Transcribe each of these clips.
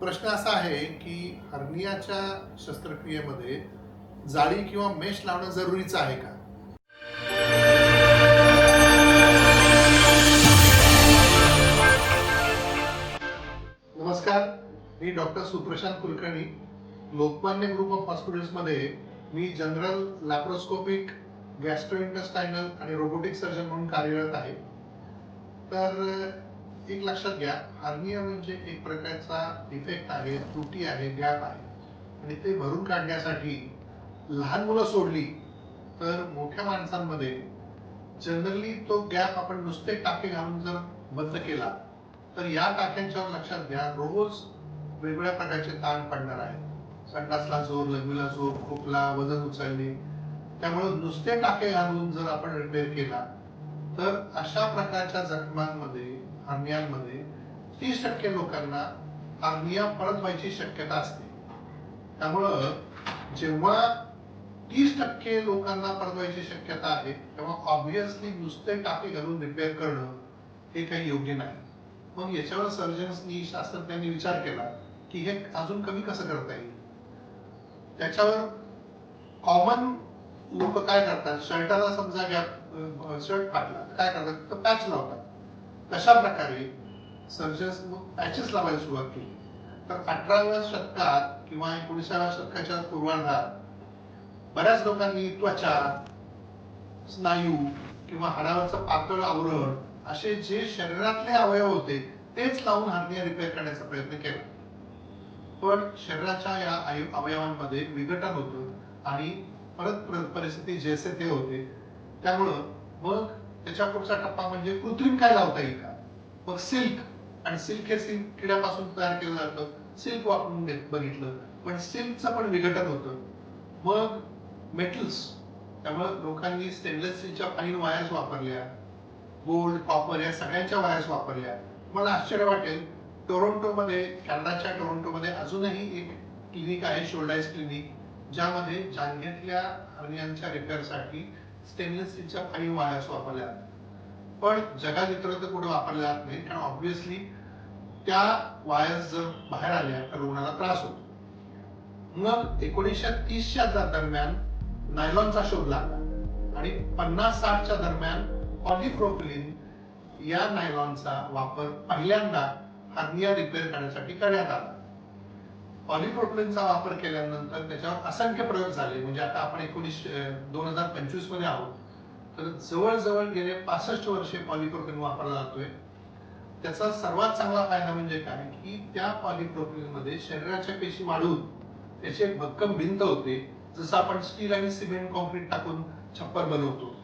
प्रश्न असा आहे की हर्नियाच्या शस्त्रक्रियेमध्ये जाळी किंवा मेश लावणं जरुरीचं आहे का? नमस्कार मी doctor Suprashant Kulkarni. Lokmanya group of हॉस्पिटल्समध्ये मी जनरल लॅप्रोस्कोपिक गॅस्ट्रोइंटेस्टायनल आणि रोबोटिक सर्जन म्हणून कार्यरत आहे. तर एक लक्षात घ्या हार्निया म्हणजे एक प्रकारचा डिफेक्ट आहे त्रुटी आहे गॅप आहे. आणि ते भरून काढण्यासाठी लहान मुलं सोडली तर मोठ्या माणसांमध्ये जनरली तो गॅप आपण नुसते टाके घालून जर बंद केला तर या टाक्यांच्यावर लक्षात घ्या रोज वेगवेगळ्या प्रकारचे ताण पडणार आहे संडासला जोर लघवीला जोर खोकला वजन उचलणे. त्यामुळे नुसते टाके घालून जर आपण रिपेअर केला तर अशा प्रकारच्या जखमांमध्ये हार्नियांमध्ये तीस टक्के लोकांना हार्निया परत व्हायची शक्यता असते. त्यामुळं जेव्हा तीस टक्के लोकांना परत व्हायची शक्यता आहे तेव्हा ऑब्विसली नुसते टाके घालून रिपेअर करणं हे काही योग्य नाही. मग याच्यावर सर्जन्सनी शास्त्रज्ञांनी विचार केला की हे अजून कमी कसं करता येईल? त्याच्यावर कॉमन लोक काय करतात? शर्टाला समजा गॅप शर्ट फाटला काय करतात? तर पॅच लावतात. तशा प्रकारे सर्जन्स पॅचेस लावायला सुरुवात केली. तर अठराव्या शतकात किंवा एकोणीसाव्या शतकाच्या पूर्वार्धात बऱ्याच लोकांनी त्वचा स्नायू किंवा हाडावरचं पातळ आवरण असे जे शरीरातले अवयव होते तेच लावून हार्निया रिपेअर करण्याचा प्रयत्न केला. पण शरीराच्या या अवयवांमध्ये विघटन होतं आणि परत परिस्थिती जैसे ते होते. त्यामुळं मग त्याच्या पुढचा टप्पा म्हणजे कृत्रिम काय लावता येईल का? मग सिल्क आणि सिल्क हे सिल्क किड्यापासून तयार केलं जातं. सिल्क वापरून बघितलं. पण सिल्कचं पण विघटन होतं. मग मेटल्स त्यामुळे लोकांनी स्टेनलेस स्टीलच्या फाईन वायर्स वापरल्या. गोल्ड कॉपर या सगळ्यांच्या वायर्स वापरल्या. मला आश्चर्य वाटेल टोरंटोमध्ये कॅनडाच्या टोरंटोमध्ये अजूनही एक क्लिनिक आहे शोल्डाईज क्लिनिक ज्यामध्ये जांघेतल्या हर्नियांच्या रिपेअरसाठी स्टेनलेस स्टीलच्या फाईन वायर्स वापरल्या जातात. पण जगात इतरत्र कुठे वापरल्या जात नाही. कारण ऑब्व्हियसली त्या वायर्स जर बाहेर आल्या तर रुग्णाला त्रास होतो. मग एकोणीसशे तीसच्या दरम्यान नायलॉनचा शोध लागला. आणि पन्नास साठच्या दरम्यान पॉलिप्रोपिलिन या नायलॉनचा वापर पहिल्यांदा हर्निया रिपेअर करण्यासाठी करण्यात आला. पॉलिप्रोपिलिनचा वापर केल्यानंतर त्याच्यावर असंख्य प्रयोग झाले. म्हणजे आता आपण एकोणीस दोन हजार पंचवीसमध्ये आहोत. तर जवळजवळ गेले पासष्ट वर्षे पॉलिप्रोपिलिन वापरला जातोय. त्याचा सर्वात चांगला फायदा म्हणजे काय? की त्या पॉलिप्रोपिलिनमध्ये शरीराच्या पेशी वाढून त्याची एक भक्कम भिंत होते. जसं आपण स्टील आणि सिमेंट कॉन्क्रीट टाकून छप्पर बनवतो.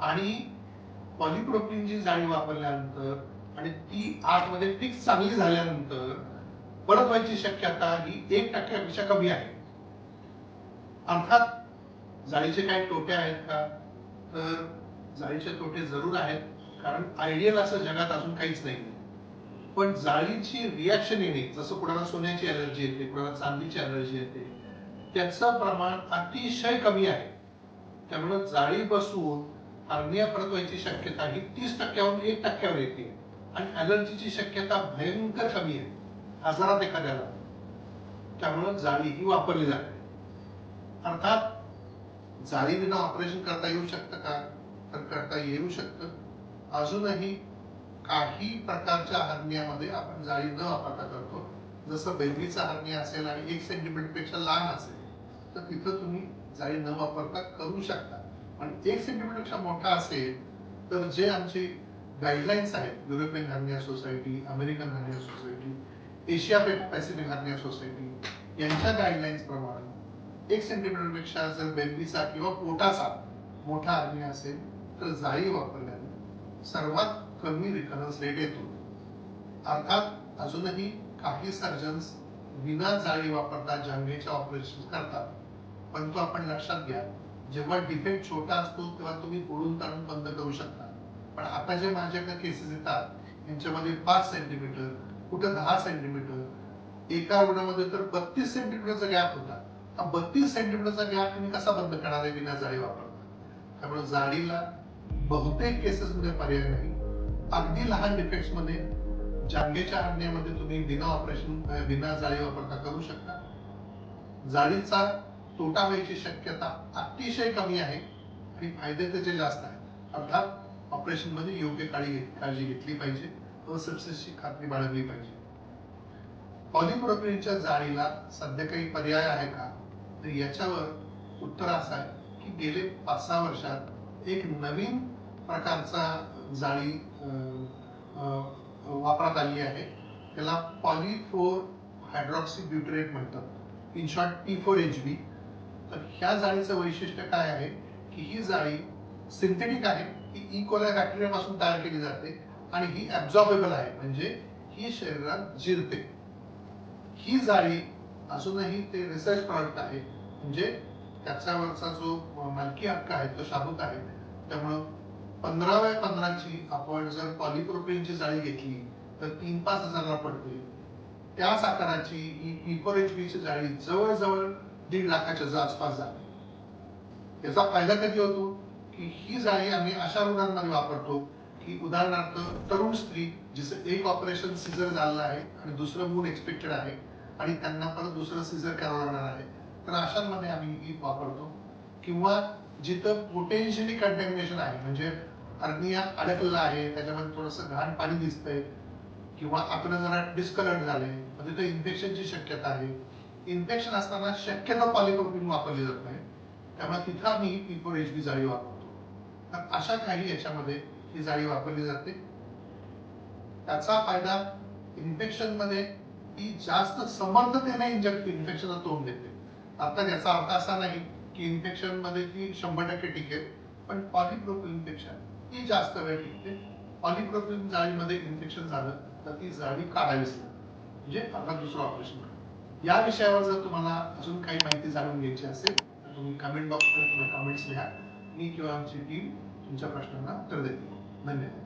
आणि पॉलिप्रोपिलिनची जाळी वापरल्यानंतर आणि ती आतमध्ये फिक्स चांगली झाल्यानंतर परत व्हायची शक्यता ही एक टक्क्यापेक्षा कमी आहे. अर्थात जाळीचे काही तोटे आहेत का? तर जाळीचे तोटे जरूर आहेत कारण आयडियल असं जगात अजून काहीच नाही. पण जाळीची रिॲक्शन येणे जसं कुणाला सोन्याची एलर्जी येते कुणाला चांदीची एलर्जी येते त्याचं प्रमाण अतिशय कमी आहे. त्यामुळे जाळी बसून हार्निया परत व्हायची शक्यता ही तीस टक्क्यावरून एक टक्क्यावर येते. आणि अलर्जीची शक्यता भयंकर कमी आहे. हजारात एखाद्याला. त्यामुळं जाळी ही वापरली जाते. अर्थात जाळी विना ऑपरेशन करता येऊ शकतं का? तर करता येऊ शकतं. अजूनही काही प्रकारच्या हर्नियामध्ये आपण जाळी न वापरता करतो. जसं बेबीचा हर्निया असेल आणि एक सेंटीमीटरपेक्षा लहान असेल तर तिथं तुम्ही जाळी न वापरता करू शकता. पण एक सेंटीमीटरपेक्षा मोठा असेल तर जे आमचे गाईडलाईन्स आहेत European hernia society American hernia society Asia Pacific hernia society यांच्या गाईडलाईन्स प्रमाणे एक सेंटीमीटरपेक्षा जर बेबीचा किंवा पोटाचा मोठा हर्निया असेल तर जाळी वापरल्याने सर्वात कमी रिकरन्स रेट येतो. अर्थात अजूनही काही सर्जन्स विना जाळी वापरता जांघेचे ऑपरेशन करतात. पण तो आपण लक्षात घ्या जेव्हा डिफेक्ट छोटा असतो तेव्हा तुम्ही ओढून ताणून बंद करू शकता. पण आता जे माझ्याकडे केसेस येतात यांच्यामध्ये पाच सेंटीमीटर कुठं दहा सेंटीमीटर एका रुग्णामध्ये तर बत्तीस सेंटीमीटरचा गॅप होता. हा बत्तीस सेंटीमीटरचा गॅप तुम्ही कसा बंद करणार आहे? विना जाळी वापरता. त्यामुळे जाळीला बहुतेक केसेस मध्ये पर्याय नाही. अगदी लहान डिफेक्ट्समध्ये जांघेच्या हरण्यामध्ये तुम्ही बिना ऑपरेशन बिना जाळी वापरता करू शकता. जाळीचा तोटा व्हायची शक्यता अतिशय कमी आहे आणि फायदे त्याचे जास्त आहेत. अर्थात ऑपरेशनमध्ये योग्य काळजी काळजी घेतली पाहिजे. असक्सेसची खात्री बाळगली पाहिजे. पॉलिप्रोपिनच्या जाळीला सध्या काही पर्याय आहे का? तर याच्यावर उत्तर असं आहे की गेले पाच सहा वर्षात एक नवीन प्रकारचा जाळी वापरात आली आहे. त्याला पॉलिफोर हायड्रॉक्सी ब्युटरेट म्हणतात. In short P four H B. तर ह्या जाळीचं वैशिष्ट्य काय आहे? की ही जाळी सिंथेटिक आहे. ही इकोला e. बॅक्टेरियापासून तयार केली जाते. आणि ही ऍब्झॉर्बेबल आहे. म्हणजे ही शरीरात जिरते. ही जाळी अजूनही ते रिसर्च प्रॉडक्ट आहे. म्हणजे त्याच्यावरचा जो मालकी हक्क आहे तो शाबूत आहे. त्यामुळं पंधराव्या पंधराची आपण जर पॉलिप्रोपिनची जाळी घेतली तर तीन पाच हजारला पडते. त्याच आकाराची ही एच ची जाळी जवळजवळ दीड लाखाच्या आसपास जाते. याचा फायदा कधी होतो? की ही जाळी आम्ही अशा रुग्णांमध्ये वापरतो की उदाहरणार्थ तरुण स्त्री जिचं एक ऑपरेशन सिझर झालेलं आहे आणि दुसरं मूल एक्सपेक्टेड आहे आणि त्यांना परत दुसरं सिझर करावं लागणार आहे तर अशांमध्ये आम्ही ही वापरतो. किंवा जिथं पोटेन्शियली कंटॅमिनेशन आहे म्हणजे अर्निया अडकलेला आहे त्याच्यामध्ये थोडंसं घाण पाणी दिसतंय किंवा आपलं जरा डिस्कलर्ड झाले म्हणजे तिथे इन्फेक्शनची शक्यता आहे. इन्फेक्शन असताना शक्यतो पॉलिप्रोपिन वापरली जात नाही. त्यामुळे तिथं आम्ही पिपोर एच बी जाळी वापरतो. तर अशा काही याच्यामध्ये ही जाळी वापरली जाते. त्याचा फायदा इन्फेक्शनमध्ये ही जास्त समर्थतेने इंजेक्ट इन्फेक्शनला तोंड देते. आता याचा अर्थ असा नाही की इन्फेक्शनमध्ये ती शंभर टक्के टिकेल पण पॉलिप्रोपिल इन्फेक्शन ती जास्त वेळ टिकते. पॉलिप्रोपिल जाळीमध्ये इन्फेक्शन झालं तर ती जाळी काढावीच लागते. म्हणजे आता दुसरं ऑपरेशन या विषयावर जर तुम्हाला अजून काही माहिती जाणून घ्यायची असेल तर तुम्ही कमेंट बॉक्समध्ये तुम्ही कमेंट्स लिहा. मी किंवा आमची टीम तुमच्या प्रश्नांना उत्तर देते. Não é mesmo?